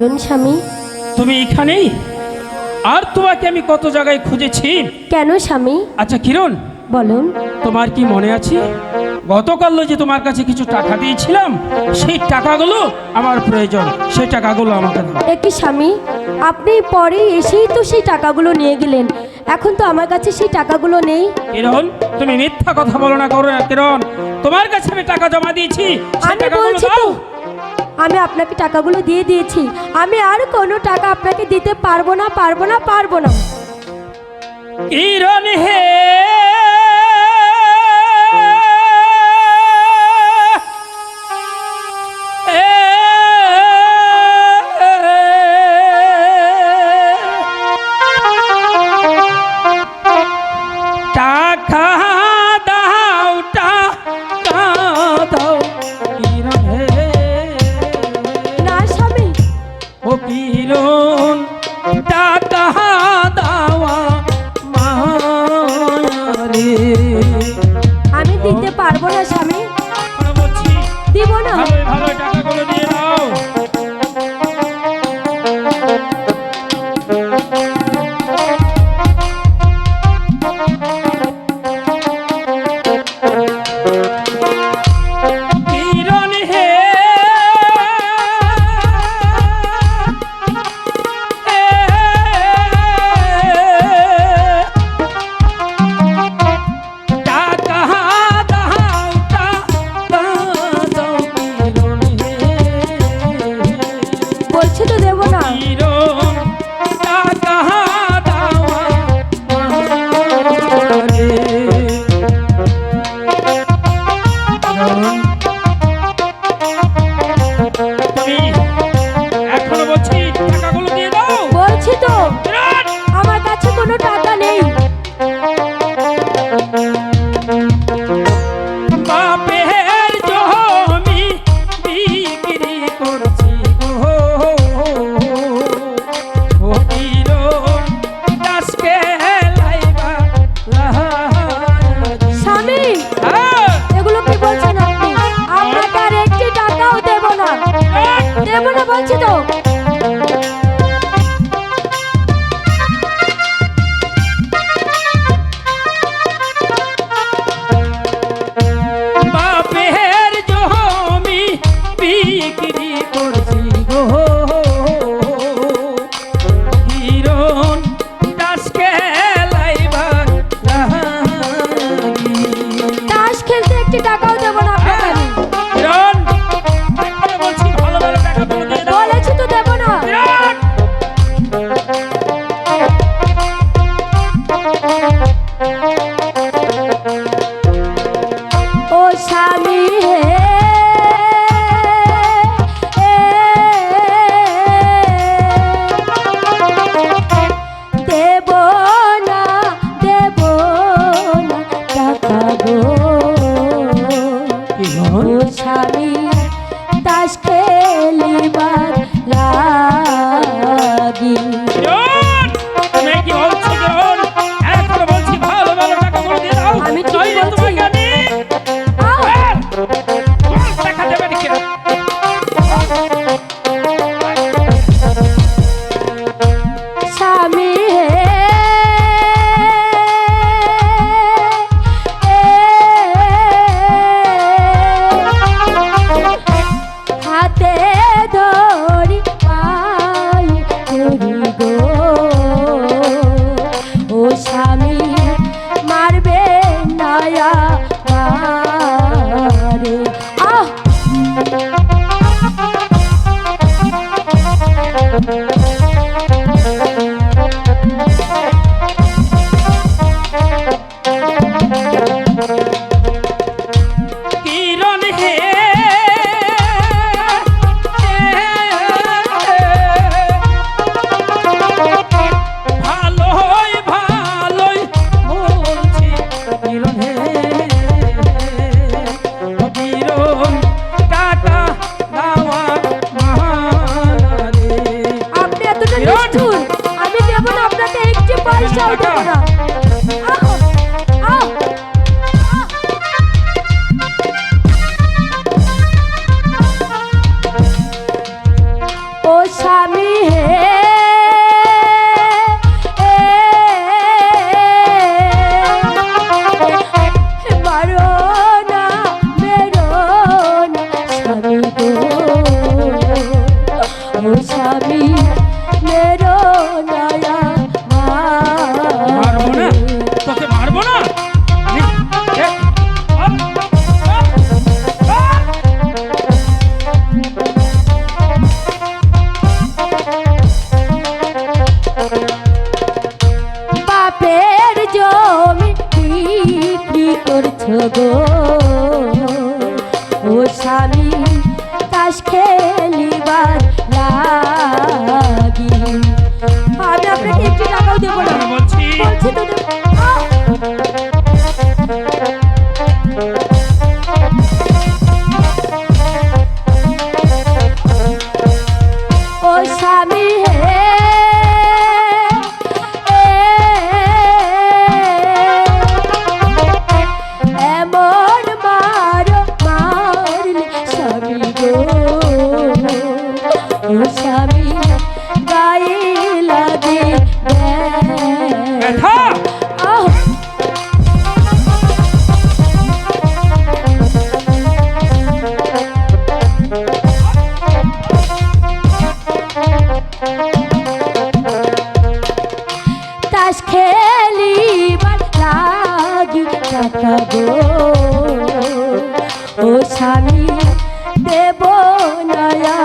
স্বামী। তুমি এখানেই? আর তোমাকে আমি কত জায়গায় খুঁজেছি? কেন স্বামী? আচ্ছা কিরণ? বলুন। তোমার কি মনে আছে? গতকাল যে তোমার কাছে কিছু টাকা দিয়েছিলাম সেই টাকাগুলো আমার প্রয়োজন। সেই টাকাগুলো আমাকে দাও। একই স্বামী? আপনি পরে এসেই তো সেই টাকাগুলো নিয়ে গেলেন। এখন তো আমার কাছে সেই টাকাগুলো নেই। কিরণ তুমি মিথ্যা কথা বলো না করো না কিরণ। তোমার কাছে আমি টাকা জমা দিয়েছি আমি বলছি তো আমি আপনাকে টাকাগুলো দিয়ে দিয়েছি। আমি আর কোনো টাকা আপনাকে দিতে পারব না পারব না পারব না। ইরন হে বলছি তো? acá. Mira. টাকা গো। ও স্বামী দেব নয়া